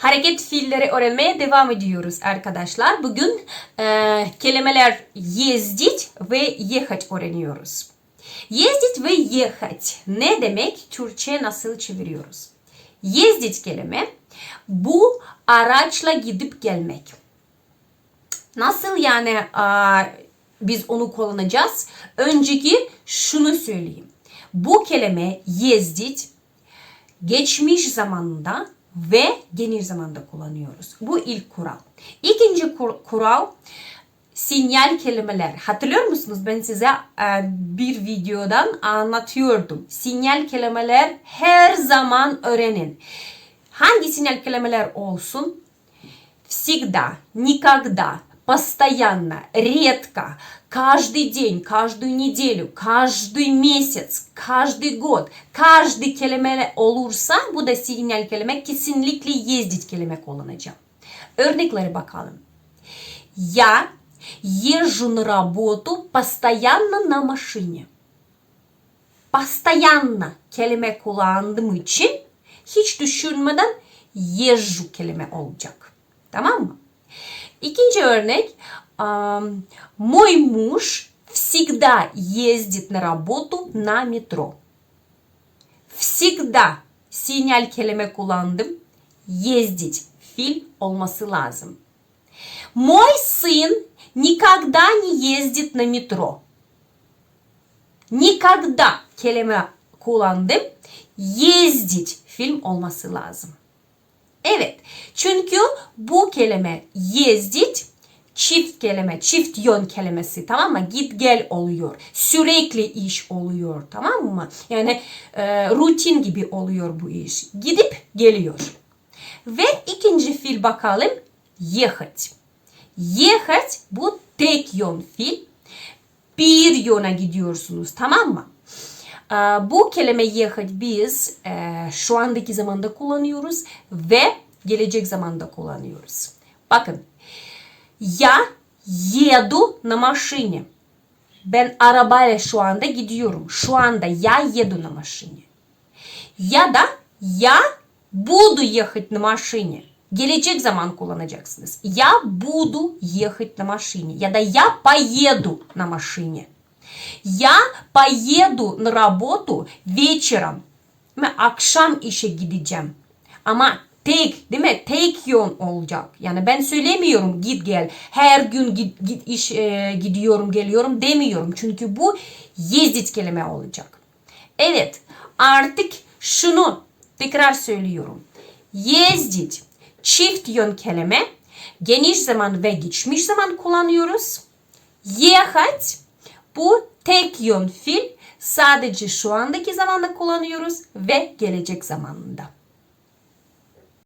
Hareket fiilleri öğrenmeye devam ediyoruz arkadaşlar. Bugün e, kelimeler yezdit ve yehat öğreniyoruz. Yezdit ve yehat ne demek? Türkçe nasıl çeviriyoruz? Yezdit kelime bu araçla gidip gelmek. Nasıl yani a, biz onu kullanacağız? Önceki şunu söyleyeyim. Bu kelime yezdit geçmiş zamanda ve geniş zamanda kullanıyoruz. Bu ilk kural. İkinci kur- kural sinyal kelimeler. Hatırlıyor musunuz? Ben size e, bir videodan anlatıyordum. Sinyal kelimeler her zaman öğrenin. Hangi sinyal kelimeler olsun? всегда, никогда, постоянно, редко, каждый день, каждую неделю, каждый месяц, каждый год, каждый kelime olursa bu da sinyal kelime kesinlikle yezdit kelime kullanacağım. Örneklere bakalım. Я езжу на работу постоянно на машине. Постоянно kelime kullandığım için hiç düşünmeden езжу kelime olacak. Tamam mı? İkinci örnek. Мой муж всегда ездит на работу на метро. Всегда sinyal kelime kullandım. Ездить fiil olması lazım. Мой сын никогда не ездит на метро. Никогда kelime kullandım. Ездить film olması lazım. Evet. Çünkü bu kelime yezdit çift kelime, çift yön kelimesi tamam mı? Git gel oluyor. Sürekli iş oluyor tamam mı? Yani e, rutin gibi oluyor bu iş. Gidip geliyor. Ve ikinci fiil bakalım. Ехать. Ехать bu tek yön fiil. Bir yöne gidiyorsunuz tamam mı? Ee, Bu kelime ехать biz e, şu andaki zamanda kullanıyoruz ve gelecek zamanda kullanıyoruz. Bakın. Я еду на машине. Ben arabayla şu anda gidiyorum. Şu anda я еду на машине. Ya da я буду ехать на машине. Gelecek zaman kullanacaksınız. Я буду ехать на машине. Ya da я поеду на машине. Я поеду на работу вечером. Ben akşam işe gideceğim. Ama tek değil mi? Tek yön olacak. Yani ben söylemiyorum git gel. Her gün git, git iş e, gidiyorum geliyorum demiyorum. Çünkü bu yezdit kelime olacak. Evet artık şunu tekrar söylüyorum. Yezdit çift yön kelime geniş zaman ve geçmiş zaman kullanıyoruz. Ехать bu tek yön fiil sadece şu andaki zamanda kullanıyoruz ve gelecek zamanında.